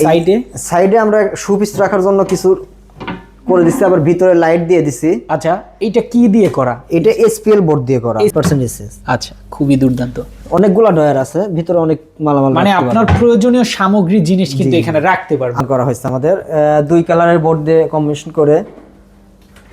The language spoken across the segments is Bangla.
সাইডে সাইডে আমরা সুপিস রাখার জন্য কিছু করে দিচ্ছি আবার ভিতরে লাইট দিয়ে দিছি। আচ্ছা এটা কি দিয়ে করা? এটা এসপিএল বোর্ড দিয়ে করা। পার্সেন্টেজ আচ্ছা খুবই দুর্দান্ত। অনেকগুলা ডয়ার আছে ভিতরে অনেক মালামাল মানে আপনার প্রয়োজনীয় সামগ্রী জিনিস কিন্তু এখানে রাখতে পারবেন। করা হয়েছে আমাদের। দুই কালারের বোর্ড দিয়ে কম্বিনেশন করে।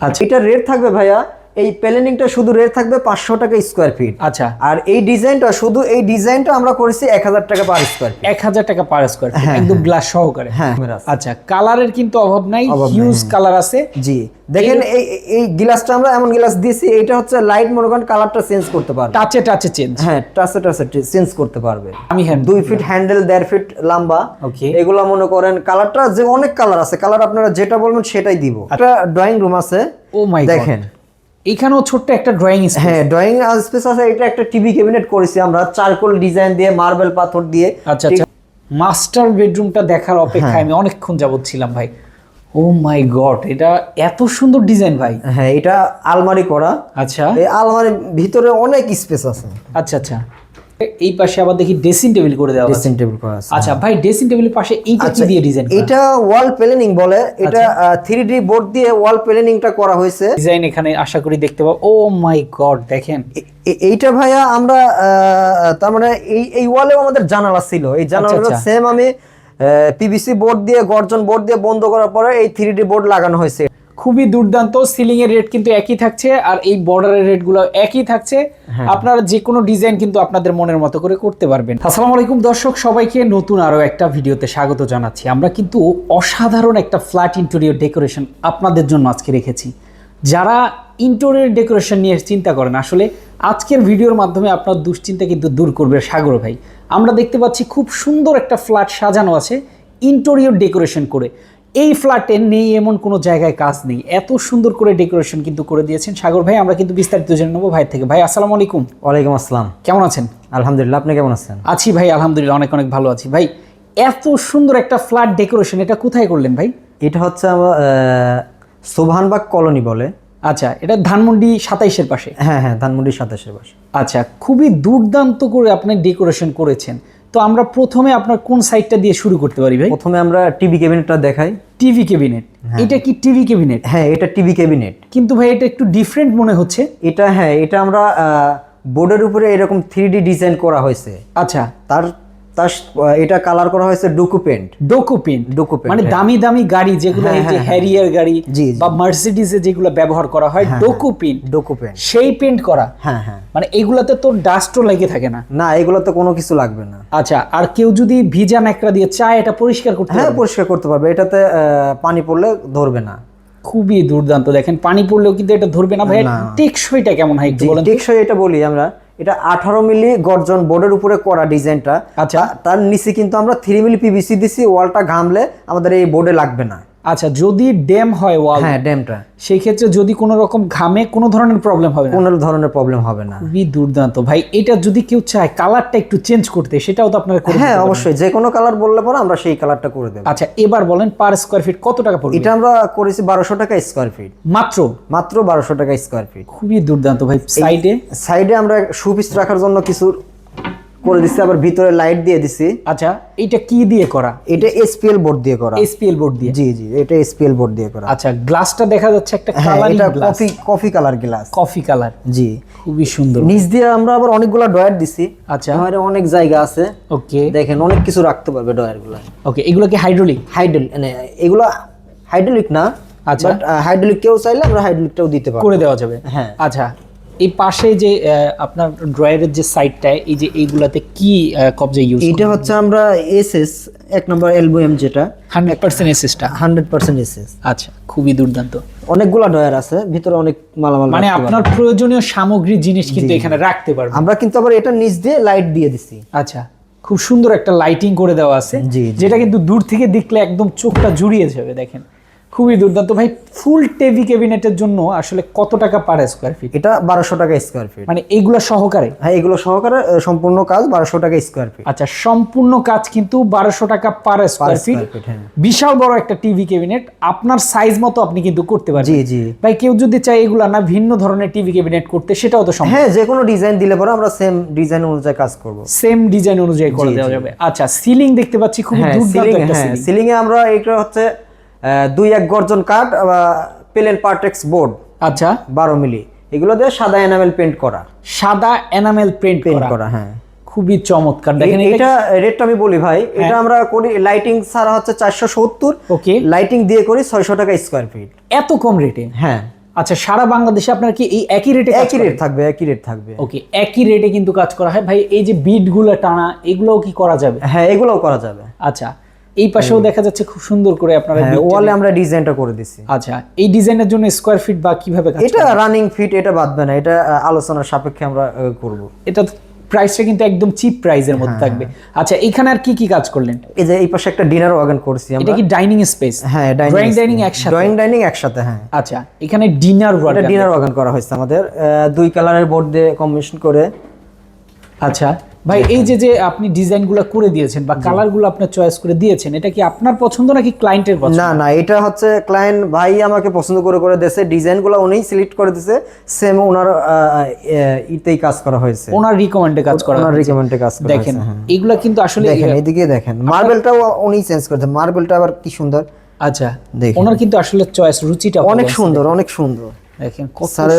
আচ্ছা। এটা রেট থাকবে ভাইয়া এই প্ল্যানিংটা শুধু রেট থাকবে পাঁচশো টাকা স্কোয়ার ফিট আচ্ছা। আর এই ডিজাইনটা শুধু এই ডিজাইনটা আমরা করেছি এক হাজার টাকা পার স্কোয়ার ফিট এক হাজার টাকা পার স্কোয়ার একদম গ্লাস সহকারে। হ্যাঁ। আচ্ছা কালারের কিন্তু অভাব নাই হিউজ কালার আছে। জি। দেখেন এই এই গ্লাসটা আমরা এমন গ্লাস দিয়েছি এটা হচ্ছে লাইট মনে করেন কালারটা চেঞ্জ করতে পারবে। টাচে টাচে চেঞ্জ হ্যাঁ টাচে টাচে চেঞ্জ করতে পারবে। আমি হ্যাঁ দুই ফিট হ্যান্ডেল দেড় ফিট লম্বা. এগুলো মনে করেন কালারটা যে অনেক কালার আছে কালার আপনারা যেটা বলবেন সেটাই দিব। একটা ড্রয়িং রুম আছে ও মাই দেখেন। এখানেও ছোট্ট একটা ড্রয়িং হ্যাঁ ড্রয়িং স্পেস আছে এটা একটা টিভি ক্যাবিনেট করেছি আমরা চারকোল ডিজাইন দিয়ে মার্বেল পাথর দিয়ে। আচ্ছা আচ্ছা। মাস্টার বেডরুমটা দেখার অপেক্ষায় আমি অনেকক্ষণ যাবত ছিলাম ভাই। ও মাই গড এটা এত সুন্দর ডিজাইন ভাই। হ্যাঁ এটা আলমারি করা। আচ্ছা। এই আলমারির ভিতরে অনেক স্পেস আছে। আচ্ছা আচ্ছা। এই পাশে আবার দেখি ড্রেসিং টেবিল করে দেওয়া ড্রেসিং টেবিল করা আছে আচ্ছা ভাই ড্রেসিং টেবিলের পাশে এইটা কি দিয়ে ডিজাইন এটা ওয়াল প্ল্যানিং বলে। এটা আচ্ছা। থ্রি ডি বোর্ড দিয়ে ওয়াল প্ল্যানিংটা করা হয়েছে। ডিজাইন এখানে আশা করি দেখতে পাবো। ও মাই গড দেখেন। এইটা ভাইয়া আমরা তার মানে এই এই ওয়ালেও আমাদের জানালা ছিল। এই জানালাটা আচ্ছা। সেম আমি পিভিসি বোর্ড দিয়ে গর্জন বোর্ড দিয়ে বন্ধ করার পরে এই থ্রি ডি বোর্ড লাগানো হয়েছে। খুবই দুর্দান্ত সিলিং এর রেট কিন্তু একই থাকছে আর এই বর্ডারের রেটগুলো একই থাকছে। আপনারা যে কোনো ডিজাইন কিন্তু আপনাদের মনের মতো করে করতে পারবেন। আসসালামু আলাইকুম দর্শক সবাইকে নতুন আরও একটা ভিডিওতে স্বাগত জানাচ্ছি। আমরা কিন্তু অসাধারণ একটা ফ্ল্যাট ইন্টেরিয়র ডেকোরেশন আপনাদের জন্য আজকে রেখেছি। যারা ইন্টেরিয়র ডেকোরেশন নিয়ে চিন্তা করেন আসলে আজকের ভিডিওর মাধ্যমে আপনার দুশ্চিন্তা কিন্তু দূর করবে সাগর ভাই। আমরা দেখতে পাচ্ছি খুব সুন্দর একটা ফ্ল্যাট সাজানো আছে ইন্টেরিয়র ডেকোরেশন করে। এই ফ্ল্যাটে নেই এমন কোনো জায়গায় কাজ নেই। এত সুন্দর করে ডেকোরেশন কিন্তু করে দিয়েছেন সাগর ভাই। আমরা কিন্তু বিস্তারিত জেনে নেব ভাই থেকে। ভাই আসসালামু আলাইকুম। ওয়ালাইকুম আসসালাম। কেমন আছেন? আলহামদুলিল্লাহ আপনি কেমন আছেন? আছি ভাই আলহামদুলিল্লাহ অনেক অনেক ভালো আছি। ভাই এত সুন্দর একটা ফ্ল্যাট ডেকোরেশন এটা কোথায় করলেন ভাই? এটা হচ্ছে আমার আহ, সোভানবাগ কলোনি বলে। আচ্ছা এটা ধানমন্ডি সাতাইশের পাশে? হ্যাঁ হ্যাঁ ধানমন্ডি সাতাইশের পাশে। আচ্ছা খুবই দুর্দান্ত করে আপনি ডেকোরেশন করেছেন। তো আমরা প্রথমে আপনার কোন সাইডটা দিয়ে শুরু করতে পারি ভাই? প্রথমে আমরা টিভি ক্যাবিনেটটা দেখাই। TV cabinet. এটা কি টিভি ক্যাবিনেট? হ্যাঁ এটা টিভি ক্যাবিনেট। কিন্তু ভাই এটা একটু ডিফারেন্ট মনে হচ্ছে। এটা হ্যাঁ এটা আমরা বোর্ডের উপরে এরকম থ্রি ডি ডিজাইন করা হয়েছে। আচ্ছা। তার তার এটা কালার করা হয়েছে Duco paint Duco paint Duco paint মানে দামি দামি গাড়ি যেগুলো এই যে হ্যারিয়ার গাড়ি জি, জি। বা মার্সিডিজে যেগুলো ব্যবহার করা হয় ডোকো পেন্ট ডোকো পেন্ট সেই পেন্ট করা। হ্যাঁ হ্যাঁ। মানে এগুলাতে তো ডাস্টও লেগে থাকে না। না এগুলোতে কোনো কিছু লাগবে না। আচ্ছা আর কেউ যদি ভিজা ন্যাকড়া দিয়ে চায় এটা পরিষ্কার করতে হ্যাঁ পরিষ্কার করতে পারবে। এটাতে আহ, পানি পড়লে ধরবে না। খুবই দুর্দান্ত। দেখেন পানি পড়লেও কিন্তু এটা ধরবে না। ভাই টেকসইটা কেমন হয় একটু বলেন টেকসই এটা বলি আমরা। এটা আঠারো মিলি গর্জন বোর্ডের উপরে করা ডিজাইনটা। আচ্ছা। তার নিচে কিন্তু আমরা থ্রি মিলি পিভিসি দিছি ওয়ালটা ঘামলে আমাদের এই বোর্ডে লাগবে না। আচ্ছা যদি ড্যাম হয় ওয়াল হ্যাঁ ড্যামটা। সেই ক্ষেত্রে যদি কোনো রকম ঘামে কোনো ধরনের প্রবলেম হবে না? কোনো ধরনের প্রবলেম হবে না। খুবই দুর্দান্ত। ভাই এটা যদি কেউ চায় কালারটা একটু চেঞ্জ করতে সেটাও তো আপনারা করে হ্যাঁ অবশ্যই। যে কোনো কালার বললে পরে আমরা সেই কালারটা করে দেবো। আচ্ছা এবার বলেন পার স্কোয়ার ফিট কত টাকা পড়বে? এটা আমরা করেছি বারোশো টাকা স্কোয়ার ফিট মাত্র? মাত্র বারোশো টাকা স্কোয়ার ফিট খুবই দুর্দান্ত। ভাই সাইডে সাইডে আমরা সুপিস রাখার জন্য কিছু করে দিচ্ছি আবার ভিতরে লাইট দিয়ে দিছি। আচ্ছা এটা কি দিয়ে করা? এটা এসপিএল বোর্ড দিয়ে করা। এসপিএল বোর্ড দিয়ে? জি জি এটা এসপিএল বোর্ড দিয়ে করা। আচ্ছা গ্লাসটা দেখা যাচ্ছে একটা হ্যাঁ কালারিং এটা coffee coffee colour glass coffee colour জি। খুবই সুন্দর। নিচ দিয়ে আমরা আবার অনেকগুলা ডয়ার দিছি। আচ্ছা। ডয়ারে অনেক জায়গা আছে। ওকে। দেখেন অনেক কিছু রাখতে পারবে ডয়ারগুলো। ওকে এগুলো কি হাইড্রোলিক হাইড্রোল মানে এগুলো হাইড্রোলিক না আচ্ছা। বাট হাইড্রোলিক কেউ চাইলে আমরা হাইড্রোলিকটাও দিতে পারব। করে দেওয়া যাবে। হ্যাঁ। আচ্ছা এই পাশে যে আপনার ড্রয়ারের যে সাইডটায় এই যে এইগুলাতে কি কবজা ইউজ এটা হচ্ছে আমরা এসএস এক নম্বর এলবোএম যেটা। হান্ড্রেড পার্সেন্ট এসএসটা হান্ড্রেড পার্সেন্ট এসএস আচ্ছা খুবই দুর্দান্ত। অনেকগুলা ড্রয়ার আছে ভিতরে অনেক মালামাল মানে আপনার প্রয়োজনীয় সামগ্রী জিনিস কিন্তু এখানে রাখতে পারবেন। পারব। আমরা কিন্তু আবার এটা নিচ দিয়ে লাইট দিয়ে দিছি। আচ্ছা খুব সুন্দর একটা লাইটিং করে দেওয়া আছে। যেটা কিন্তু দূর থেকে দেখলে একদম চোখটা জুড়িয়ে যাবে দেখেন। খুবই দুর্দান্ত। ভাই ফুল টিভি ক্যাবিনেটের জন্য আসলে কত টাকা পার স্কোয়ার ফিট এটা বারোশো টাকা স্কোয়ার ফিট মানে এইগুলো সহকারে? হ্যাঁ এগুলো সহকারে সম্পূর্ণ কাজ বারোশো টাকা স্কোয়ার ফিট আচ্ছা সম্পূর্ণ কাজ কিন্তু বারোশো টাকা পার স্কোয়ার ফিট। বিশাল বড় একটা টিভি ক্যাবিনেট আপনার সাইজ মতো আপনি কিন্তু করতে পারেন জি জি। ভাই কেউ যদি চায় এগুলা না ভিন্ন ধরনের টিভি ক্যাবিনেট করতে সেটাও তো সম্ভব। হ্যাঁ যে কোনো ডিজাইন দিলে পরে আমরা সেম ডিজাইন অনুযায়ী কাজ করব। সেম ডিজাইন অনুযায়ী করে দেওয়া যাবে। আচ্ছা সিলিং দেখতে পাচ্ছি খুব হ্যাঁ দুর্দান্ত সিলিং একটা হ্যাঁ সিলিং সিলিং এ আমরা এটা হচ্ছে দুই এক গর্জন কাঠ পেলেন পার্টেক্স বোর্ড আচ্ছা। বারো মিলি। এগুলো দিয়ে সাদা এনামেল পেন্ট করা। সাদা এনামেল প্রিন্ট পেন্ট করা। হ্যাঁ। খুবই চমৎকার। দেখেন এটা রেটটা আমি বলি ভাই। এটা আমরা করি লাইটিং ছাড়া হচ্ছে চারশো সত্তর। ওকে। লাইটিং দিয়ে করি ছয়শো টাকা স্কোয়ার ফিট এত কম রেটে হ্যাঁ। আচ্ছা সারা বাংলাদেশে আপনার কি এই একই রেটে একই রেট থাকবে একই রেট থাকবে। ওকে একই রেটে কিন্তু কাজ করা হয়। ভাই এই যে বিটগুলো টানা এগুলোও কি করা যাবে? হ্যাঁ এগুলোও করা যাবে। আচ্ছা এই পাশেও দেখা যাচ্ছে খুব সুন্দর করে আপনারা হ্যাঁ ওয়ালে আমরা ডিজাইনটা করে দিছি। আচ্ছা এই ডিজাইনের জন্য স্কোয়ার ফিট বা কীভাবে এটা রানিং ফিট এটা বাদবে না এটা আলোচনার সাপেক্ষে আমরা করব। এটা প্রাইসটা কিন্তু একদম চিপ প্রাইসের হ্যাঁ, মধ্যে থাকবে। আচ্ছা এখানে আর কি কি কাজ করলেন? এই যে এই পাশে একটা ডিনার ওয়াগন করছি এটা কি ডাইনিং স্পেস হ্যাঁ ড্রয়িং ডাইনিং একসাথে? ড্রয়িং ডাইনিং একসাথে হ্যাঁ। আচ্ছা এখানে ডিনার এটা ডিনার ওয়াগন করা হয়েছে আমাদের। দুই কালারের বোর্ড দিয়ে কম্বিনেশন করে। আচ্ছা ভাই এই যে যে আপনি ডিজাইনগুলো করে দিয়েছেন বা কালারগুলো আপনার চয়েস করে দিয়েছেন এটা কি আপনার পছন্দ নাকি ক্লায়েন্টের পছন্দ? না না এটা হচ্ছে ক্লায়েন্ট ভাই আমাকে পছন্দ করে করে দিয়েছে। ডিজাইনগুলো উনিই সিলেক্ট করে দিয়েছে। সেম ওনার ইতেই কাজ করা হয়েছে। ওনার রিকমেন্ডে কাজ করা ওনার রিকমেন্ডে কাজ করা দেখেন হ্যাঁ। এগুলা কিন্তু আসলে দেখেন এদিকে দেখেন মার্বেলটাও উনি চেঞ্জ করেছে। মার্বেলটা আবার কি সুন্দর? আচ্ছা দেখেন। ওনার কিন্তু আসলে চয়েস রুচিটা অনেক সুন্দর অনেক সুন্দর। দেখেন স্যার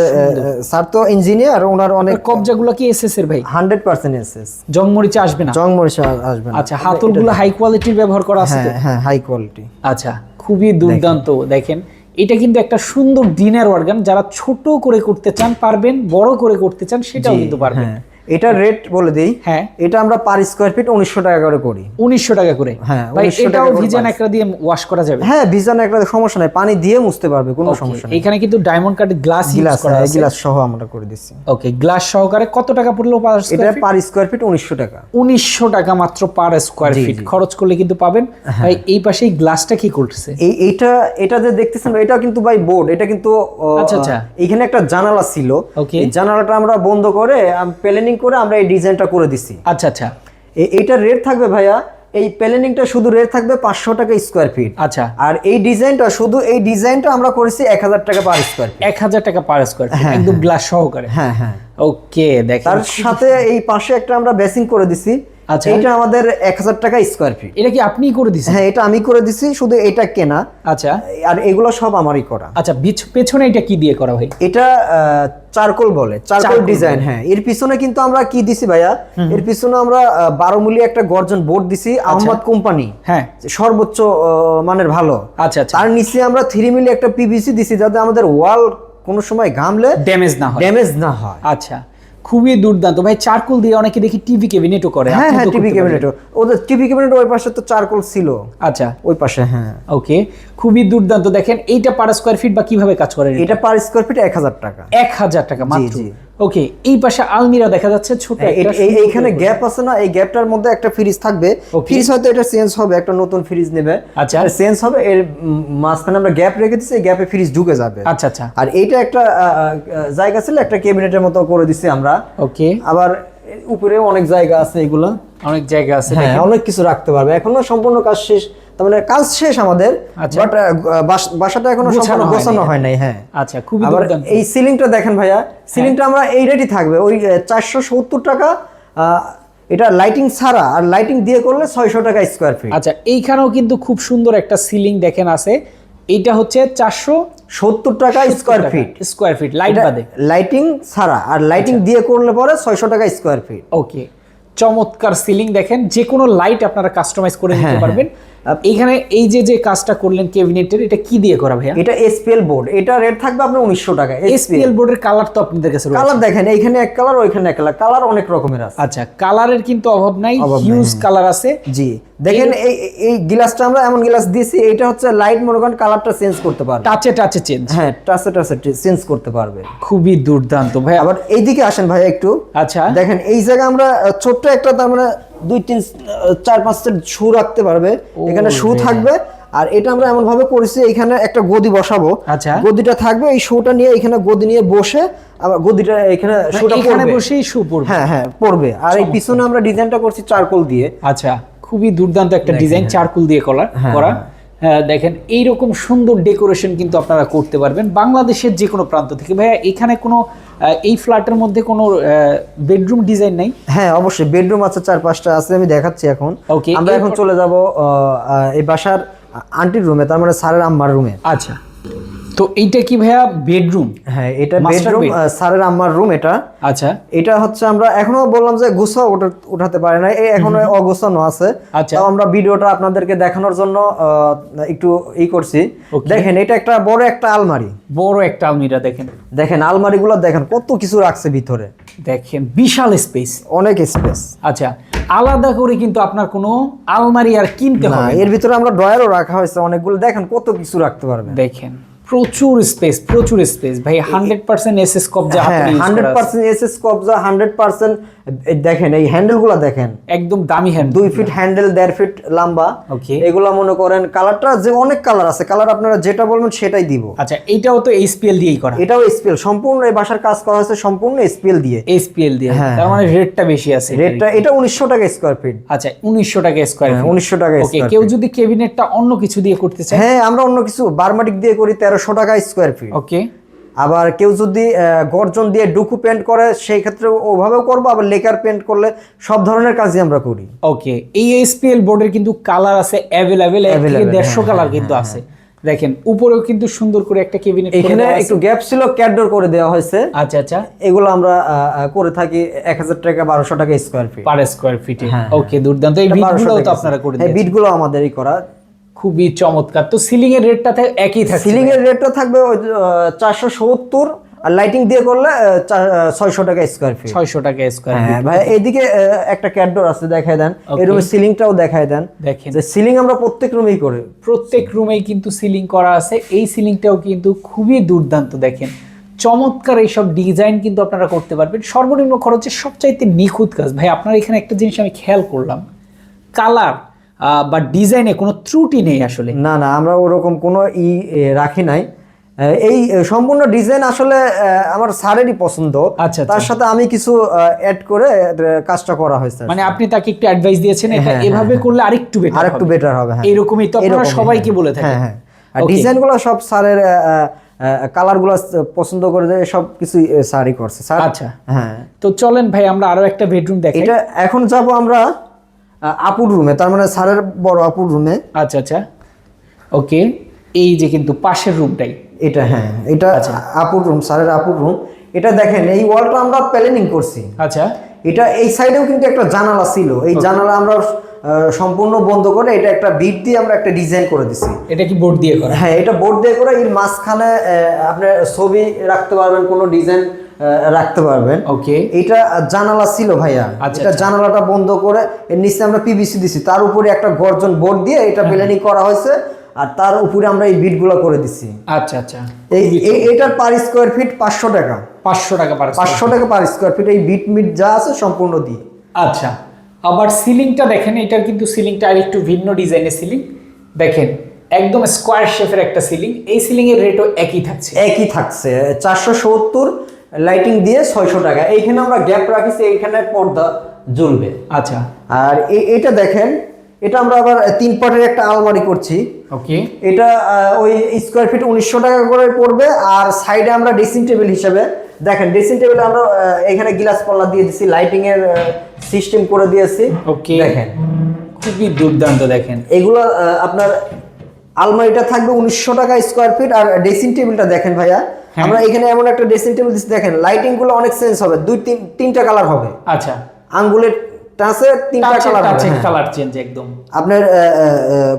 স্যার তো ইঞ্জিনিয়ার ওনার অনেক কবজাগুলো কি এসএস এর ভাই? হান্ড্রেড পার্সেন্ট এসএস জংমরিচা আসবে না? জংমরিচা আসবে না। আচ্ছা হাতলগুলো হাই কোয়ালিটির ব্যবহার করা আছে হ্যাঁ হ্যাঁ হাই কোয়ালিটি আচ্ছা খুবই দুর্দান্ত দেখেন। এটা কিন্তু একটা সুন্দর ডিনার অর্গান যারা ছোট করে করতে চান পারবেন বড় করে করতে চান সেটাও কিন্তু পারবেন। হ্যাঁ। এটার রেট বলে দিই হ্যাঁ। এটা আমরা পার স্কোয়ার ফিট উনিশশো টাকা করে করি। উনিশশো টাকা করে। হ্যাঁ, এটাও ভিজান একটা দিয়ে ওয়াশ করা যাবে? হ্যাঁ ভিজান একটা সমস্যা নাই পানি দিয়ে মুছতে পারবে কোনো সমস্যা নেই। এখানে কিন্তু ডায়মন্ড কার্ড গ্লাস গ্লাস করা গ্লাস সহ আমরা করে দিচ্ছি। ওকে গ্লাস সহকারে কত টাকা পড়ল পার এটা পার স্কোয়ার ফিট উনিশশো টাকা। উনিশশো টাকা মাত্র পার স্কোয়ার ফিট খরচ করলে কিন্তু পাবেন। হ্যাঁ। ভাই এই পাশে এই গ্লাসটা কি করতেছে? এই এটা এটা যে দেখতেছেন এটা কিন্তু ভাই বোর্ড এটা কিন্তু আচ্ছা, আচ্ছা। এখানে একটা জানালা ছিল. এই জানালাটা আমরা বন্ধ করে প্ল্যানিং করে আমরা এই ডিজাইনটা করে দিছি। আচ্ছা আচ্ছা। এইটার রেট থাকবে ভাইয়া। এই প্যালেনিংটা শুধু রেট থাকবে পাঁচশো টাকা স্কোয়ার ফিট আচ্ছা। আর এই ডিজাইনটা শুধু এই ডিজাইনটা আমরা করেছি এক হাজার টাকা পার স্কোয়ার ফিট এক হাজার টাকা পার স্কোয়ার ফিট একদম গ্লাস সহকারে। হ্যাঁ হ্যাঁ। ওকে দেখ তার সাথে এই পাশে একটা আমরা বেসিং করে দিছি। আচ্ছা। এটা আমাদের এক হাজার টাকা স্কোয়ার ফিট এটা কি আপনিই করে দিছেন? হ্যাঁ এটা আমি করে দিছি শুধু এটা কেনা। আচ্ছা। আর এগুলো সব আমারই করা। আচ্ছা পেছনে এটা কি দিয়ে করা ভাই এটা চারকোল বলে চারকোল ডিজাইন হ্যাঁ। এর পিছনে কিন্তু আমরা কি দিছি ভাইয়া? এর পিছনে আমরা বারো মিলি একটা গর্জন বোর্ড দিছি আহমদ কোম্পানি। হ্যাঁ। সর্বোচ্চ মানের ভালো। আচ্ছা আচ্ছা। তার নিচে আমরা থ্রি মিলি একটা পিভিসি দিছি যাতে আমাদের ওয়াল কোনো সময় ঘামলে ড্যামেজ না হয়। ড্যামেজ না হয়। আচ্ছা। খুবই দুর্দান্ত। ভাই চারকোল দিয়ে অনেকে দেখি টিভি ক্যাবিনেটও করে হ্যাঁ হ্যাঁ টিভি ক্যাবিনেটও ওদের টিভি ক্যাবিনেট ওই পাশে তো চারকোল ছিল। আচ্ছা। ওই পাশে হ্যাঁ। ওকে খুবই দুর্দান্ত। দেখেন এইটা পার স্কোয়ার ফিট বা কীভাবে কাজ করেন এটা? পার স্কোয়ার ফিট এক হাজার টাকা। এক হাজার টাকা মাত্র। ওকে এই পাশে আলমিরা দেখা যাচ্ছে ছোট একটা এইখানে গ্যাপ আছে না এই গ্যাপটার মধ্যে একটা ফ্রিজ থাকবে। ফ্রিজ হয়তো এটা চেঞ্জ হবে একটা নতুন ফ্রিজ নেবে। আচ্ছা। আর চেঞ্জ হবে এর মাঝখানে আমরা গ্যাপ রেখে দিচ্ছি এই গ্যাপে ফ্রিজ ঢুকে যাবে। আচ্ছা আচ্ছা। আর এইটা একটা জায়গা ছিল একটা ক্যাবিনেটের মতো করে দিছি আমরা। ওকে। আবার উপরে অনেক জায়গা আছে এগুলা। অনেক জায়গা আছে হ্যাঁ অনেক কিছু রাখতে পারবে। এখনও সম্পূর্ণ কাজ শেষ। তার মানে কাজ শেষ আমাদের আচ্ছা। বাট বাসাটা এখনও সম্পূর্ণ গোছানো হয় নাই হ্যাঁ। আচ্ছা খুবই আবার এই সিলিংটা দেখেন ভাইয়া সিলিংটা আমরা এই রেটই থাকবে ওই চারশো সত্তর টাকা এটা লাইটিং ছাড়া আর লাইটিং দিয়ে করলে ছয়শো টাকা স্কোয়ার ফিট আচ্ছা এইখানেও কিন্তু খুব সুন্দর একটা সিলিং দেখেন আছে এইটা হচ্ছে চারশো সত্তর টাকা square feet square feet light বাদে। লাইটিং ছাড়া আর লাইটিং দিয়ে করলে পরে ছয়শো টাকা স্কোয়ার ফিট ওকে চমৎকার সিলিং দেখেন যে কোনো লাইট আপনারা কাস্টমাইজ করে নিতে হ্যাঁ, পারবেন। এইখানে এই যে যে কাজটা করলেন ক্যাবিনেটের এটা কি দিয়ে করা ভাইয়া? এটা এসপিএল বোর্ড এটা রেট থাকবে আপনার উনিশশো টাকা এসপিএল বোর্ডের কালার তো আপনাদের কাছে কালার দেখেন এইখানে এক কালার ওইখানে এক কালার কালার অনেক রকমের আছে। আচ্ছা কালারের কিন্তু অভাব নাই হিউজ কালার আছে। জি। দেখেন এই এই গ্লাসটা আমরা এমন গ্লাস দিয়েছি এটা হচ্ছে লাইট মনে করেন কালারটা চেঞ্জ করতে পারবে। টাচে টাচে চেঞ্জ হ্যাঁ টাচে টাচে চেঞ্জ করতে পারবে। খুবই দুর্দান্ত ভাই আবার এইদিকে আসেন ভাই একটু। আচ্ছা। দেখেন এই জায়গায় আমরা ছোট্ট একটা তার মানে দুই তিন চার পাঁচটা শু রাখতে পারবে। এখানে শু থাকবে। আর এটা আমরা এমন ভাবে করেছি এখানে একটা গদি বসাবো। আচ্ছা। গদিটা থাকবে এই শোটা নিয়ে এখানে গদি নিয়ে বসে আবার গদিটা এখানে শোটা মানে এখানে বসেই শু পড়বে? হ্যাঁ হ্যাঁ পড়বে। আর এই পিছনে আমরা ডিজাইনটা করছি চারকোল দিয়ে। আচ্ছা খুবই দুর্দান্ত একটা ডিজাইন চারকোল দিয়ে করা হ্যাঁ, করা। হ্যাঁ, এই রকম সুন্দর ডেকোরেশন কিন্তু আপনারা করতে পারবেন। বাংলাদেশের যে কোনো প্রান্ত থেকে। ভাইয়া এখানে কোনো এই ফ্ল্যাটের মধ্যে কোনো বেডরুম ডিজাইন নাই? হ্যাঁ অবশ্যই। বেডরুম আছে চার পাঁচটা আছে আমি দেখাচ্ছি এখন। ওকে আমরা এখন চলে যাব এই বাসার আন্টির রুমে তার মানে স্যারের আম্মার রুমে আচ্ছা। তো এইটা কি ভাইয়া বেডরুম হ্যাঁ এটা বেডরুম? স্যারের আম্মার রুম এটা। আচ্ছা। এটা হচ্ছে আমরা এখনও বললাম যে গুছা উঠাতে পারে না এই এখনও অগোছানো আছে। আচ্ছা। তাও আমরা ভিডিওটা আপনাদেরকে দেখানোর জন্য একটু ই করছি। দেখেন এটা একটা বড় একটা আলমারি। বড় একটা আলমিরা দেখেন। দেখেন আলমারিগুলো দেখেন কত কিছু রাখছে ভিতরে। দেখেন বিশাল স্পেস অনেক স্পেস আচ্ছা আলাদা করে কিন্তু আপনার কোনো আলমারি আর কিনতে না হবে না। এর ভিতরে আমরা ড্রয়ারও রাখা হয়েছে অনেকগুলো। দেখেন কত কিছু রাখতে পারবেন দেখেন। প্রচুর স্পেস প্রচুর স্পেস ভাই হান্ড্রেড পার্সেন্ট এস এস কবজা হান্ড্রেড পার্সেন্ট এস এস কবজা হান্ড্রেড পার্সেন্ট দেখেন এই হ্যান্ডেলগুলো দেখেন। একদম দামি হ্যান্ড দুই ফিট হ্যান্ডেল দেড় ফিট লম্বা। Okay. এগুলা মনে করেন কালারটা যে অনেক কালার আছে কালার আপনারা যেটা বলবেন সেটাই দিব। আচ্ছা এইটাও তো এইচপিএল দিয়েই করা। এটাও স্পেল সম্পূর্ণ এই বাসার কাজ করা হয়েছে সম্পূর্ণ স্পেল দিয়ে। এইচপিএল দিয়ে। হ্যাঁ, তার মানে রেটটা বেশি আছে রেটটা এটা উনিশশো টাকা স্কোয়ার ফিট আচ্ছা উনিশশো টাকা স্কোয়ার উনিশশো টাকা ওকে কেউ যদি কেবিনেটটা অন্য কিছু দিয়ে করতে চায়? হ্যাঁ আমরা অন্য কিছু বারমাটিক দিয়ে করি তেরোশো টাকা স্কোয়ার ফিট ওকে আবার কেউ যদি গর্জন দিয়ে ডুকু পেন্ট করে সেই ক্ষেত্রে ওভাবেও করব আবার লেকার পেন্ট করলে সব ধরনের কাজই আমরা করি। ওকে এই এইচপিএল বোর্ডের কিন্তু কালার আছে অ্যাভেলেবেল দেড়শো হ্যাঁ, কালার কিন্তু আছে। দেখেন উপরেও কিন্তু সুন্দর করে একটা কেবিনেট এখানে একটু গ্যাপ ছিল ক্যাডোর করে দেওয়া হয়েছে। আচ্ছা আচ্ছা। এগুলো আমরা করে থাকি এক হাজার টাকা বারোশো টাকা স্কোয়ার ফিট পার স্কোয়ার ফিটে হ্যাঁ, ওকে দুর্দান্ত। এই বিটগুলোও তো আপনারা করে হ্যাঁ দিয়েছেন। বিটগুলো আমাদেরই করা। খুবই চমৎকার। তো সিলিং এর রেটটা একই থাকে সিলিং এর রেটটা থাকবে চারশো সত্তর আর লাইটিং দিয়ে করলে ছয়শো টাকা স্কোয়ার ফিট ছয়শো টাকা স্কোয়ার হ্যাঁ ভাই এইদিকে আহ, একটা ক্যাডোর আছে দেখাই দেন. এই রুমের সিলিংটাও দেখাই দেন। দেখেন। যে সিলিং আমরা প্রত্যেক রুমেই করি। প্রত্যেক রুমেই কিন্তু সিলিং করা আছে। এই সিলিংটাও কিন্তু খুবই দুর্দান্ত দেখেন। চমৎকার এইসব ডিজাইন কিন্তু আপনারা করতে পারবেন। সর্বনিম্ন খরচে সবচাইতে নিখুঁত কাজ। ভাই আপনার এখানে একটা জিনিস আমি খেয়াল করলাম। কালার বা ডিজাইনে কোনো ত্রুটি নেই আসলে? না না আমরা ওরকম কোনো ই রাখি নাই। এই সম্পূর্ণ ডিজাইন আসলে আমার স্যারেরই পছন্দ। আচ্ছা, তার সাথে আমি কিছু অ্যাড করে কাজটা করা হয়েছে মানে আপনি তাকে একটু অ্যাডভাইস দিয়েছেন এটা হ্যাঁ, এভাবে করলে আরেকটু বেটার আর একটু বেটার হবে হ্যাঁ। এরকমই তো আপনারা সবাইকে হ্যাঁ। বলে থাকেন। হ্যাঁ। হ্যাঁ আর. ডিজাইনগুলো সব স্যারের কালারগুলো পছন্দ করে দেয় সব কিছু স্যারই করছে। স্যার আচ্ছা। হ্যাঁ। তো চলেন ভাই আমরা আরও একটা বেডরুম দেখি এটা এখন যাব আমরা আপুর রুমে তার মানে স্যারের বড় আপুর রুমে আচ্ছা আচ্ছা। ওকে এই যে কিন্তু পাশের রুমটাই এটা হ্যাঁ এটা আচ্ছা। আপুর রুম স্যারের আপুর রুম এটা দেখেন এই ওয়ালটা আমরা প্ল্যানিং করছি। আচ্ছা। এটা এই সাইডেও কিন্তু একটা জানালা ছিল। এই জানালা আমরা সম্পূর্ণ বন্ধ করে এটা একটা বিট দিয়ে আমরা একটা ডিজাইন করে দিছি। এটা কি বোর্ড দিয়ে করা? হ্যাঁ এটা বোর্ড দিয়ে করে এর মাঝখানে আপনি ছবি রাখতে পারবেন কোনো ডিজাইন রাখতে পারবেন। ওকে। এটা জানালা ছিল ভাইয়া। আচ্ছা, এটা জানালাটা বন্ধ করে এর নিচে আমরা পিভিসি দিছি। তার উপরে একটা গর্জন বোর্ড দিয়ে এটা। প্ল্যানিং করা হয়েছে আর তার উপরে আমরা এই বিটগুলো করে দিছি। আচ্ছা আচ্ছা। এই এটার পার স্কোয়ার ফিট পাঁচশো টাকা। পাঁচশো টাকা পার পাঁচশো টাকা পার স্কোয়ার ফিট এই বিট মিট যা আছে সম্পূর্ণ দিয়ে। আচ্ছা। আবার সিলিংটা দেখেন এটার কিন্তু সিলিংটা আর একটু ভিন্ন ডিজাইনের সিলিং। দেখেন একদম স্কোয়ার শেপের একটা সিলিং। এই সিলিং এর রেটও একই থাকছে। একই থাকছে। চারশো সত্তর লাইটিং দিয়ে ছয়শো টাকা। এইখানে আমরা গ্যাপ রাখিছি এইখানে পর্দা জ্বলবে। আচ্ছা। আর এটা দেখেন এটা আমরা আবার তিন পাটের একটা আলমারি করছি। ওকে। এটা ওই স্কোয়ার ফিট উনিশশো টাকা করে পড়বে। আর সাইডে আমরা ড্রেসিং টেবিল হিসাবে দেখেন ড্রেসিং টেবিলে আমরা এখানে গ্লাস পাল্লা দিয়ে দিছি লাইটিং এর সিস্টেম করে দিয়েছি। ওকে দেখেন। খুবই দুর্দান্ত দেখেন। এগুলো আপনার আলমারিটা থাকবে উনিশশো টাকা স্কোয়ার ফিট আর ড্রেসিং টেবিলটা দেখেন ভাইয়া। হ্যাঁ। আমরা এখানে এমন একটা ড্রেসিং টেবিল দেখেন লাইটিংগুলো অনেক চেঞ্জ হবে দুই তিন তিনটা কালার হবে। আচ্ছা। আঙ্গুলের টাচে তিনটা কালার টাচে। কালার চেঞ্জ একদম। আপনার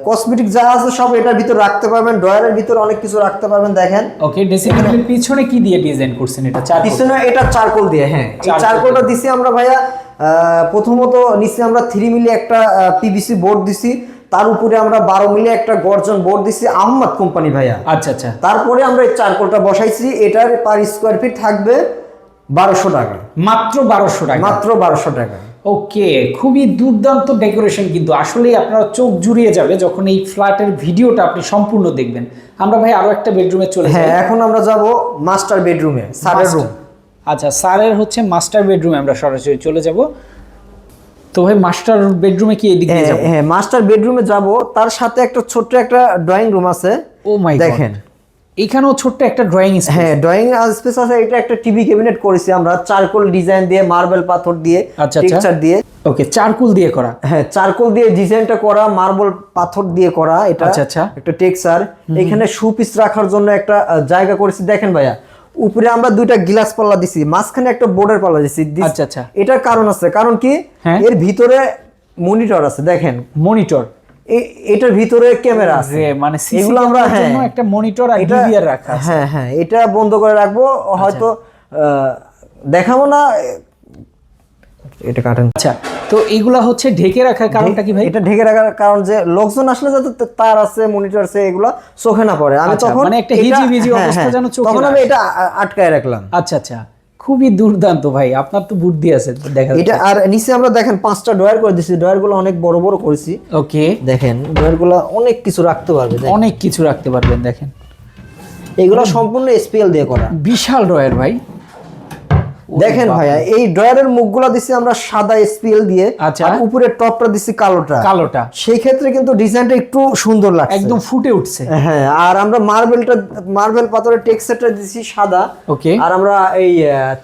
কসমেটিক যা আছে সব এটার ভিতর রাখতে পারবেন ড্রয়ারের ভিতর অনেক কিছু রাখতে পারবেন দেখেন। ওকে ড্রেসিং টেবিলের পিছনে কি দিয়ে ডিজাইন করছেন এটা? পিছনে এটা চারকোল দিয়ে হ্যাঁ। চারকোলটা দিছি আমরা ভাইয়া প্রথমত নিচে আমরা থ্রি মিলি একটা পিভিসি বোর্ড দিছি। তার উপরে আমরা বারো মিলি একটা গর্জন বোর্ড দিছি আহমদ কোম্পানি ভাইয়া। আচ্ছা আচ্ছা। তারপরে আমরা এই চারকোলটা বসাইছি এটার পার স্কোয়ার ফিট থাকবে বারোশো টাকা। মাত্র বারোশো টাকা। মাত্র বারোশো টাকা। ওকে খুবই দুর্দান্ত ডেকোরেশন কিন্তু আসলেই আপনারা চোখ জুড়িয়ে যাবে যখন এই ফ্ল্যাটের ভিডিওটা আপনি সম্পূর্ণ দেখবেন। আমরা ভাই আরও একটা বেডরুমে চলে হ্যাঁ এখন আমরা যাব মাস্টার বেডরুমে সারের রুম আচ্ছা স্যারের হচ্ছে মাস্টার বেডরুমে আমরা সরাসরি চলে যাব। তো ভাই মাস্টার বেডরুমে কি এদিকে হ্যাঁ যাব? হ্যাঁ মাস্টার বেডরুমে যাব। তার সাথে একটা ছোট্ট একটা ড্রয়িং রুম আছে। ও মাই দেখেন। এখানেও ছোট্ট একটা ড্রয়িং হ্যাঁ ড্রয়িং স্পেস আছে এটা একটা টিভি ক্যাবিনেট করেছি আমরা চারকোল ডিজাইন দিয়ে মার্বেল পাথর দিয়ে আচ্ছা, আচ্ছা। টেক্সচার দিয়ে। ওকে চারকুল দিয়ে করা। হ্যাঁ চারকোল দিয়ে ডিজাইনটা করা মার্বেল পাথর দিয়ে করা এটা আচ্ছা, আচ্ছা। একটা টেক্সচার এখানে শোপিস রাখার জন্য একটা জায়গা করেছি দেখেন ভাইয়া। উপরে আমরা দুইটা গ্লাস পাল্লা দিছি মাঝখানে একটা বোর্ডের পাল্লা দিছি। আচ্ছা, আচ্ছা। এটার কারণ আছে কারণ কি? হ্যাঁ। এর ভিতরে মনিটর আছে দেখেন। মনিটর এটার ভিতরে ক্যামেরা আছে। মানে এগুলো আমরা হ্যাঁ একটা মনিটর আর ডিভিআর রাখা আছে। হ্যাঁ হ্যাঁ এটা বন্ধ করে রাখব। হয়তো দেখাবো না। এটা কাটেন। আচ্ছা তো এগুলা হচ্ছে ঢেকে রাখার কারণটা কি ভাই? এটা ঢেকে রাখার কারণ যে লোকজন আসলে যাতে তার আছে মনিটর আছে এগুলো চোখে না পড়ে। আমি আচ্ছা, তখন মানে একটা এটা- হিজিবিজি হ্যাঁ, অবস্থা হ্যাঁ, যেন চোখে তখন আমি এটা আটকায় রাখলাম। আচ্ছা আচ্ছা। খুবই দুর্দান্ত ভাই আপনার তো বুদ্ধি আছে দেখেন এটা আর নিচে আমরা দেখেন পাঁচটা ড্রয়ার করে দিছি ড্রয়ারগুলো অনেক বড় বড় করেছি। ওকে। দেখেন ড্রয়ারগুলো অনেক কিছু রাখতে পারবে অনেক কিছু রাখতে পারবেন দেখেন। এগুলো সম্পূর্ণ এসপিএল দিয়ে করা। বিশাল ড্রয়ার ভাই। দেখেন ভাইয়া এই ড্রয়ারের মুখগুলো দিছি আমরা সাদা এসপিএল দিয়ে আচ্ছা। আর উপরে টপটা দিছি কালোটা। কালোটা। সেই ক্ষেত্রে কিন্তু ডিজাইনটা একটু সুন্দর লাগছে। একদম ফুটে উঠছে। হ্যাঁ আর আমরা মার্বেলটা মার্বেল পাথরের টেক্সচারটা দিছি সাদা। ওকে। আর আমরা এই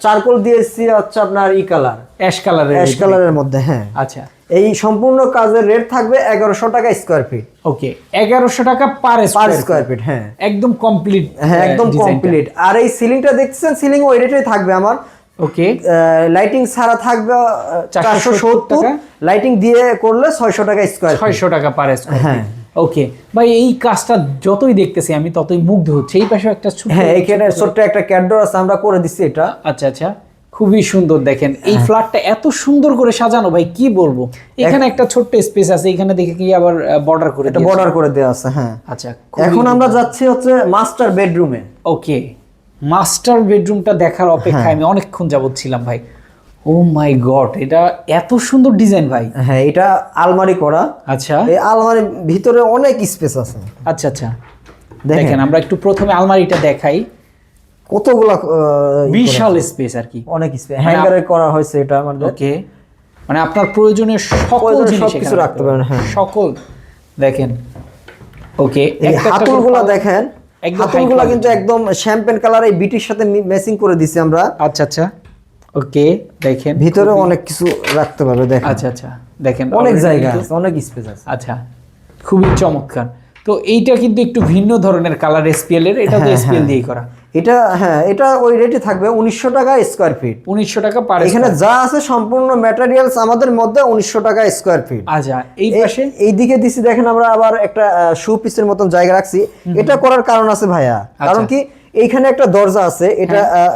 চারকোল দিয়েছি হচ্ছে আপনার ই কালার। অ্যাশ কালারের অ্যাশ কালারের মধ্যে হ্যাঁ। আচ্ছা। এই সম্পূর্ণ কাজের রেট থাকবে এগারোশো টাকা স্কোয়ার ফিট ওকে এগারোশো টাকা per per square square feet হ্যাঁ। একদম কমপ্লিট হ্যাঁ একদম কমপ্লিট আর এই সিলিংটা দেখছেন সিলিং ওই রেটেই থাকবে আমার। ওকে লাইটিং ছাড়া থাকবে চারশো 470 সত্তর। লাইটিং দিয়ে করলে ছয়শো টাকা স্কোয়ার ছয়শো টাকা পার স্কোয়ার হ্যাঁ। ওকে ভাই এই কাজটা যতই দেখতেছি আমি ততই মুগ্ধ হচ্ছে। এই পাশে একটা ছোট হ্যাঁ এখানে ছোট্ট একটা ক্যাডোর আছে আমরা করে দিচ্ছি এটা। আচ্ছা আচ্ছা। খুবই সুন্দর দেখেন। এই। ফ্ল্যাটটা এত সুন্দর করে সাজানো ভাই কি বলব? এখানে একটা ছোট্ট স্পেস আছে এখানে দেখে কি আবার বর্ডার করে এটা বর্ডার করে দেওয়া আছে হ্যাঁ। আচ্ছা এখন আমরা যাচ্ছি হচ্ছে মাস্টার বেডরুমে ওকে মাস্টার বেডরুমটা দেখার অপেক্ষায় হ্যাঁ। আমি অনেকক্ষণ যাবত ছিলাম ভাই। ও মাই গড এটা এত সুন্দর ডিজাইন ভাই। হ্যাঁ এটা আলমারি করা। আচ্ছা। এই আলমারির ভিতরে অনেক স্পেস আছে। আচ্ছা আচ্ছা। দেখেন। আমরা একটু প্রথমে আলমারিটা দেখাই। কতগুলা বিশাল স্পেস আর কি। অনেক স্পেস হ্যাঙ্গারে করা হয়েছে এটা আমাদের। ওকে। মানে আপনার প্রয়োজনীয় সকল জিনিস এখানে রাখতে পারেন, হ্যাঁ। সকল। দেখেন। ওকে এই হাতুলগুলা দেখেন। হাতুলগুলা কিন্তু একদম শ্যাম্পেন কালার এই বিটির সাথে ম্যাচিং করে দিছি আমরা। আচ্ছা আচ্ছা। ওকে দেখেন। ভিতরে অনেক কিছু রাখতে পারবে দেখেন। আচ্ছা আচ্ছা। দেখেন অনেক জায়গা আছে অনেক স্পেস আছে। আচ্ছা খুবই চমৎকার। তো এইটা কিন্তু একটু ভিন্ন ধরনের কালার এসপিএল এর এটা তো হ্যাঁ, এসপিএল হ্যাঁ। দিয়েই করা। এটা হ্যাঁ এটা ওই রেটে থাকবে উনিশশো টাকা স্কোয়ার ফিট উনিশশো টাকা পার এখানে যা আছে সম্পূর্ণ ম্যাটেরিয়ালস আমাদের মধ্যে উনিশশো টাকা স্কোয়ার ফিট আচ্ছা এই পাশে? এই দিকে দিছি দেখেন আমরা আবার একটা শু পিসের মতন জায়গা রাখছি। এটা করার কারণ আছে ভাইয়া। আচ্ছা। কারণ কি এইখানে একটা দরজা আছে এটা হ্যাঁ।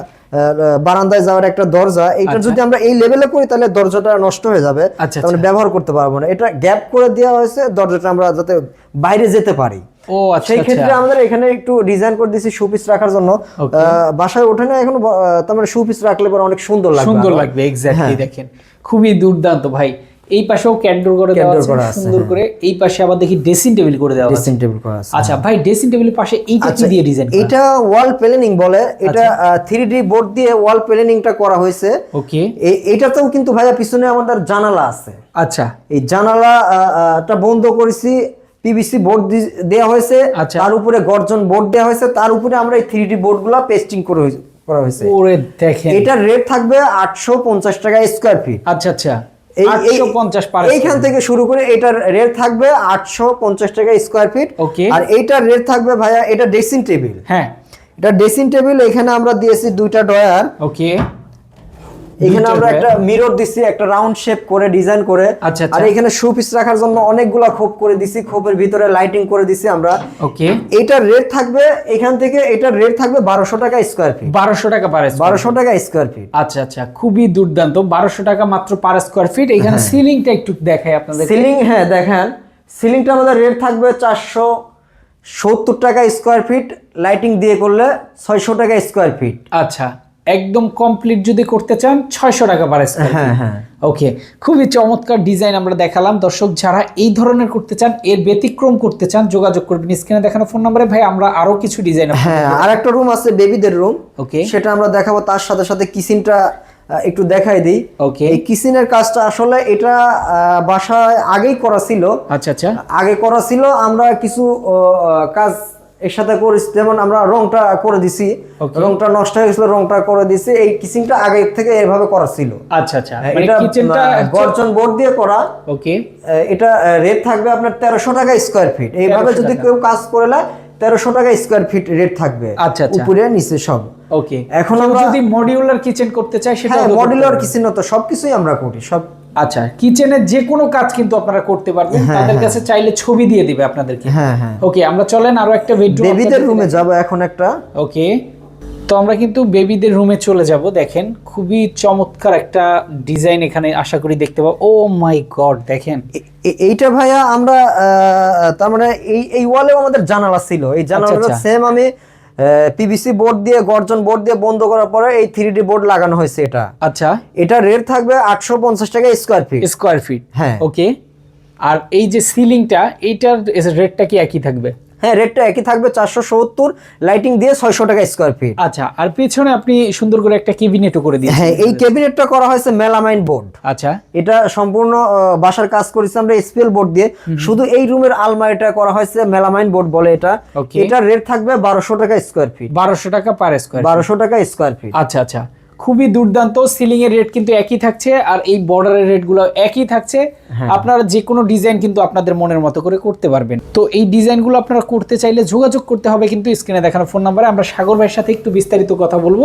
বারান্দায় যাওয়ার একটা দরজা। এটা যদি আমরা এই লেভেলে করি তাহলে দরজাটা নষ্ট হয়ে যাবে। আচ্ছা, তাহলে ব্যবহার করতে পারব না। এটা গ্যাপ করে দেওয়া হয়েছে দরজাটা আমরা যাতে বাইরে যেতে পারি। ও আচ্ছা সেই আচ্ছা। ক্ষেত্রে আমাদের এখানে একটু ডিজাইন করে দিয়েছি শোপিস রাখার জন্য। বাসায় ওঠে না এখন মানে শোপিস রাখলে পরে অনেক সুন্দর লাগবে সুন্দর লাগবে এক্স্যাক্টলি হ্যাঁ। দেখেন। খুবই দুর্দান্ত ভাই। এই পাশেও ক্যান্ডোর করে দেওয়া আছে সুন্দর হ্যাঁ। করে। এই পাশে আবার দেখি ড্রেসিং টেবিল করে দেওয়া আছে। ড্রেসিং টেবিল করা আছে আচ্ছা ভাই ড্রেসিং টেবিলের পাশে এইটা কি আচ্ছা, দিয়ে ডিজাইন এটা ওয়াল প্ল্যানিং বলে। এটা আচ্ছা। থ্রি ডি বোর্ড দিয়ে ওয়াল প্ল্যানিংটা করা হয়েছে। ওকে এটাতেও কিন্তু ভাইয়া পিছনে আমাদের জানালা আছে। আচ্ছা। এই জানালা আহ, আহ, টা বন্ধ করেছি পিভিসি বোর্ড দেওয়া হয়েছে আচ্ছা। তার উপরে গর্জন বোর্ড দেওয়া হয়েছে তার উপরে আমরা এই থ্রি ডি বোর্ডগুলা পেস্টিং করে করা হয়েছে। ওরে দেখেন। এটার রেট থাকবে আটশো পঞ্চাশ টাকা স্কোয়ার ফিট আচ্ছা আচ্ছা। এইখান থেকে শুরু করে এটার রেট থাকবে আটশো পঞ্চাশ টাকা স্কোয়ার ফিট. আর এইটার রেট থাকবে ভাইয়া এটা ড্রেসিং টেবিল হ্যাঁ। এটা ড্রেসিং টেবিল এখানে আমরা দিয়েছি দুইটা ড্রয়ার ওকে এখানে আমরা একটা মিরর দিছি একটা রাউন্ড শেপ করে ডিজাইন করে। আচ্ছা, আচ্ছা। আর এখানে শু পিস রাখার জন্য অনেকগুলা খোপ করে দিছি খোপের ভিতরে লাইটিং করে দিছি আমরা। ওকে এটার রেট থাকবে এখান থেকে এটার রেট থাকবে বারোশো টাকা স্কোয়ার ফিট বারোশো টাকা পার স্কোয়ার বারোশো টাকা স্কোয়ার ফিট আচ্ছা আচ্ছা খুবই দুর্দান্ত। বারোশো টাকা মাত্র পার স্কোয়ার ফিট এখানে হ্যাঁ। সিলিংটা একটু দেখাই আপনাদের। সিলিং হ্যাঁ দেখেন। সিলিংটা আমাদের রেট থাকবে চারশো সত্তর টাকা স্কোয়ার ফিট লাইটিং দিয়ে করলে ছয়শো টাকা স্কোয়ার ফিট আচ্ছা। একদম কমপ্লিট যদি করতে চান ছয়শো টাকা পার হ্যাঁ হ্যাঁ। ওকে খুবই চমৎকার ডিজাইন আমরা দেখালাম। দর্শক যারা এই ধরনের করতে চান এর ব্যতিক্রম করতে চান যোগাযোগ করবেন স্ক্রিনে দেখানো ফোন নম্বরে ভাই আমরা আরও কিছু ডিজাইন হ্যাঁ আর একটা রুম আছে বেবিদের রুম ওকে সেটা আমরা দেখাবো তার সাথে সাথে কিচেনটা একটু দেখাই দিই। ওকে এই কিচেনের কাজটা আসলে এটা বাসায় আগেই করা ছিল। আচ্ছা আচ্ছা। আগে করা ছিল আমরা কিছু কাজ এর সাথে করেছি যেমন আমরা রংটা করে দিছি রংটা নষ্ট হয়ে গেছিল রংটা করে দিছি এই কিচিংটা আগে থেকে এভাবে করা ছিল। আচ্ছা আচ্ছা। মানে এটা কিচেনটা গর্জন বোর্ড দিয়ে করা। ওকে এটা রেট থাকবে আপনার তেরোশো টাকা স্কোয়ার ফিট এইভাবে যদি কেউ কাজ করে নেয় তেরোশো টাকা স্কোয়ার ফিট রেট থাকবে। আচ্ছা, আচ্ছা। উপরে নিচে সব। ওকে এখন আমরা- যদি মডিউলার কিচেন করতে চাই সেটা মডিউলার কিচেন তো সবকিছুই আমরা করি সব। আচ্ছা কিচেনের যে কোনো কাজ কিন্তু আপনারা করতে পারবেন। তাদের কাছে চাইলে ছবি দিয়ে দিবে আপনাদেরকে। হ্যাঁ হ্যাঁ। ওকে আমরা চলেন আরও একটা বেডরুম বেবিদের রুমে যাব এখন একটা। ওকে তো আমরা কিন্তু বেবিদের রুমে চলে যাব দেখেন। খুবই চমৎকার একটা ডিজাইন এখানে আশা করি দেখতে পাবো। ও মাই গড দেখেন। এইটা ভাইয়া আমরা তার মানে এই এই ওয়ালেও আমাদের জানালা ছিল। এই জানালাটা আচ্ছা। সেম আমি পিভিসি বোর্ড দিয়ে গর্জন বোর্ড দিয়ে বন্ধ করার পরে এই থ্রি ডি বোর্ড লাগানো হয়েছে এটা। আচ্ছা। এটা রেট থাকবে আটশো পঞ্চাশ টাকা স্কোয়ার ফিট স্কোয়ার ফিট হ্যাঁ। ওকে আর এই যে সিলিংটা এইটার রেটটা কি একই থাকবে? হ্যাঁ রেটটা একই থাকবে চারশো সত্তর লাইটিং দিয়ে ছয়শো টাকা স্কোয়ার ফিট আচ্ছা আর পিছনে আপনি সুন্দর করে একটা কেবিনেটও করে দিয়েছেন। হ্যাঁ এই ক্যাবিনেটটা করা হয়েছে মেলামাইন বোর্ড আচ্ছা। এটা সম্পূর্ণ বাসার কাজ করেছি আমরা স্পেল বোর্ড দিয়ে। শুধু এই রুমের আলমারিটা করা হয়েছে মেলামাইন বোর্ড বলে এটা. এটার রেট থাকবে বারোশো টাকা স্কোয়ার ফিট বারোশো টাকা পার স্কোয়ার বারোশো টাকা স্কোয়ার ফিট আচ্ছা আচ্ছা। খুবই দুর্দান্ত সিলিং এর রেট কিন্তু একই থাকছে আর এই বর্ডারের রেটগুলো একই থাকছে। আপনারা যে কোনো ডিজাইন কিন্তু আপনাদের মনের মতো করে করতে পারবেন। তো এই ডিজাইনগুলো আপনারা করতে চাইলে যোগাযোগ করতে হবে কিন্তু স্ক্রিনে দেখানো ফোন নাম্বারে আমরা সাগর ভাইয়ের সাথে একটু বিস্তারিত কথা বলব।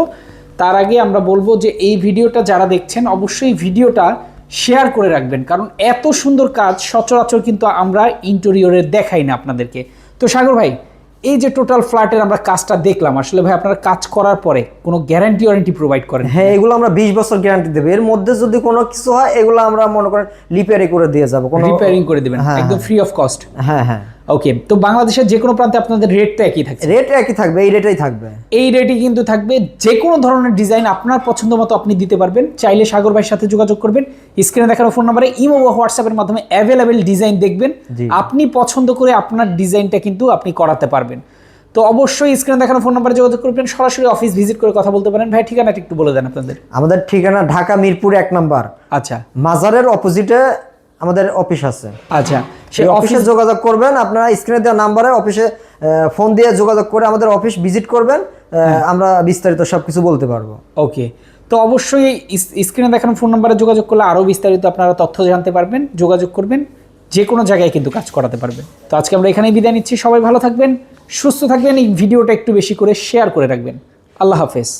তার আগে আমরা বলব যে এই ভিডিওটা যারা দেখছেন অবশ্যই ভিডিওটা শেয়ার করে রাখবেন। কারণ এত সুন্দর কাজ সচরাচর কিন্তু আমরা ইন্টেরিয়রে দেখাই না আপনাদেরকে। তো সাগর ভাই এই যে টোটাল ফ্ল্যাটের আমরা কাজটা দেখলাম আসলে ভাই আপনারা কাজ করার পরে কোনো গ্যারান্টি ওয়ারেন্টি প্রোভাইড করেন হ্যাঁ এগুলো আমরা বিশ বছর গ্যারান্টি দেবো। এর মধ্যে যদি কোনো কিছু হয় এগুলো আমরা মনে করেন রিপেয়ারিং করে দিয়ে যাব। কোনো রিপেয়ারিং করে দেবেন হ্যাঁ, একদম ফ্রি অফ কস্ট হ্যাঁ হ্যাঁ। ওকে তো বাংলাদেশের যে কোনো প্রান্তে আপনাদের রেটটা একই থাকবে রেট একই থাকবে এই রেটেই থাকবে। এই রেটই কিন্তু থাকবে যে কোনো ধরনের ডিজাইন আপনার পছন্দ মতো আপনি দিতে পারবেন। চাইলে সাগর ভাইয়ের সাথে যোগাযোগ করবেন। স্ক্রিনে দেখানো ফোন নাম্বারে ইমো বা হোয়াটসঅ্যাপের মাধ্যমে অ্যাভেলেবেল ডিজাইন দেখবেন। আপনি পছন্দ করে আপনার ডিজাইনটা কিন্তু আপনি করাতে পারবেন। তো অবশ্যই স্ক্রিনে দেখানো ফোন নাম্বারে যোগাযোগ করবেন। সরাসরি অফিস ভিজিট করে কথা বলতে পারেন। ভাই ঠিকানাটা একটু বলে দেন আপনাদের। আমাদের ঠিকানা ঢাকা মিরপুর এক নাম্বার। আচ্ছা। মাজারের অপোজিটে আমাদের অফিস আছে। আচ্ছা। সেই অফিসে যোগাযোগ করবেন আপনারা স্ক্রিনে দেওয়া নাম্বারে অফিসে ফোন দিয়ে যোগাযোগ করে আমাদের অফিস ভিজিট করবেন আমরা বিস্তারিত সবকিছু বলতে পারব। ওকে তো অবশ্যই স্ক্রিনে দেখানো ফোন নাম্বারে যোগাযোগ করলে আরও বিস্তারিত আপনারা তথ্য জানতে পারবেন যোগাযোগ করবেন যে কোনো জায়গায় কিন্তু কাজ করাতে পারবেন। তো আজকে আমরা এখানেই বিদায় নিচ্ছি সবাই ভালো থাকবেন সুস্থ থাকবেন এই ভিডিওটা একটু বেশি করে শেয়ার করে রাখবেন। আল্লাহ হাফেজ।